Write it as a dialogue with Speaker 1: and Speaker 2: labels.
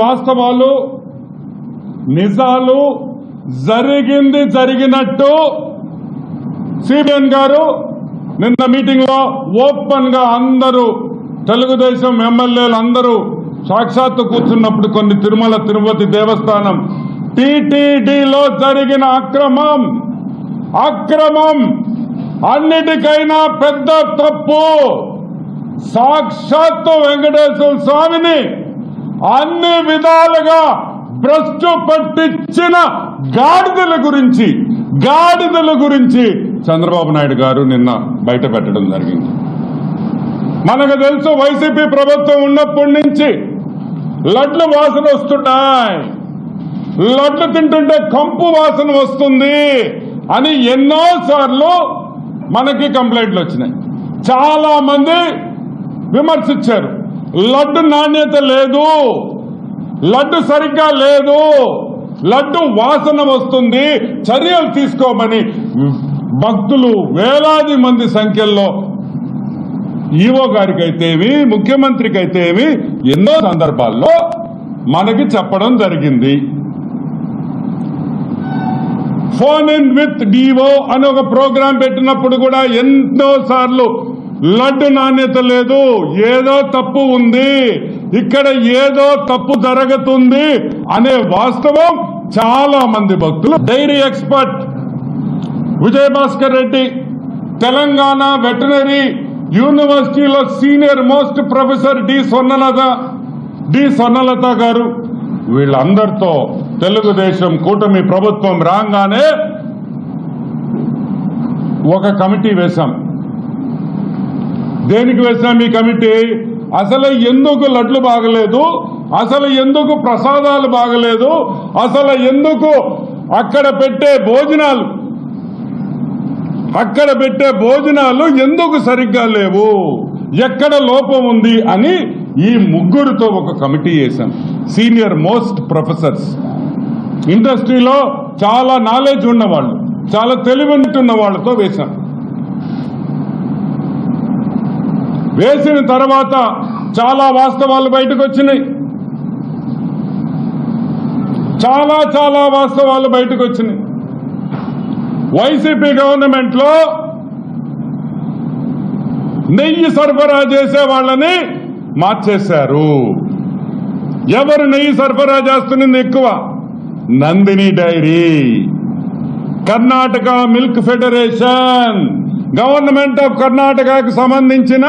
Speaker 1: వాస్తవాలు నిజాలు జరిగింది జరిగినట్టు సిబిఎన్ గారు నిన్న మీటింగ్లో ఓపెన్గా అందరూ తెలుగుదేశం ఎమ్మెల్యేలు అందరూ సాక్షాత్తు కూర్చున్నప్పుడు కొన్ని తిరుమల తిరుపతి దేవస్థానం టిటిడిలో జరిగిన అక్రమం అక్రమం అన్నిటికైనా పెద్ద తప్పు. సాక్షాత్తు వెంకటేశ్వర స్వామిని అన్ని విధాలుగా భ్రష్టు పట్టించిన గాడిదల గురించి గాడిదల గురించి చంద్రబాబు నాయుడు గారు నిన్న బయట పెట్టడం జరిగింది. మనకు తెలుసు వైసీపీ ప్రభుత్వం ఉన్నప్పటి నుంచి లడ్లు వాసన వస్తున్నాయి. లడ్లు తింటుంటే కంపు వాసన వస్తుంది అని ఎన్నోసార్లు మనకి కంప్లైంట్లు వచ్చినాయి. చాలా మంది విమర్శించారు. లడ్డు నాణ్యత లేదు. లడ్డు సరిగ్గా లేదు. లడ్డు వాసన వస్తుంది. చర్యలు తీసుకోమని భక్తులు వేలాది మంది సంఖ్యల్లో ఈవో గారికి అయితేమి ముఖ్యమంత్రికి అయితేమి ఎన్నో సందర్భాల్లో మనకి చెప్పడం జరిగింది. ఫోన్ ఇన్ విత్ డివో అని ఒక ప్రోగ్రాం పెట్టినప్పుడు కూడా ఎన్నో సార్లు లడ్డు నాణ్యత లేదు. ఏదో తప్పు ఉంది. ఇక్కడ ఏదో తప్పు జరుగుతుంది అనే వాస్తవం చాలా మంది భక్తులు. Dairy expert Vijayabhaskar Reddy Telangana veterinary యూనివర్సిటీలో senior most professor D Swarnalatha D Swarnalatha garu. వీళ్ళందరితో తెలుగుదేశం కూటమి ప్రభుత్వం రాగానే ఒక కమిటీ వేశాం. దేనికి వేసాం మీ కమిటీ? అసలు ఎందుకు లడ్లు బాగలేదు? అసలు ఎందుకు ప్రసాదాలు బాగలేదు? అసలు ఎందుకు అక్కడ పెట్టే భోజనాలు? అక్కడ పెట్టే భోజనాలు ఎందుకు సరిగ్గా లేవు? ఎక్కడ లోపం ఉంది అని ఈ ముగ్గురితో ఒక కమిటీ వేశాం. Senior most professors. ఇండస్ట్రీలో చాలా నాలెడ్జ్ ఉన్నవాళ్ళు చాలా తెలివి ఉంటున్న వాళ్ళతో వేశాం. వేసిన తర్వాత చాలా వాస్తవాలు బయటకు వచ్చినాయి చాలా చాలా వాస్తవాలు బయటకు వచ్చినాయి వైసీపీ గవర్నమెంట్లో నెయ్యి సరఫరా చేసే వాళ్ళని మార్చేశారు. ఎవరు నెయ్యి సరఫరా చేస్తున్నది ఎక్కువ? Nandini dairy. Karnataka milk federation. Government of కర్ణాటకకు సంబంధించిన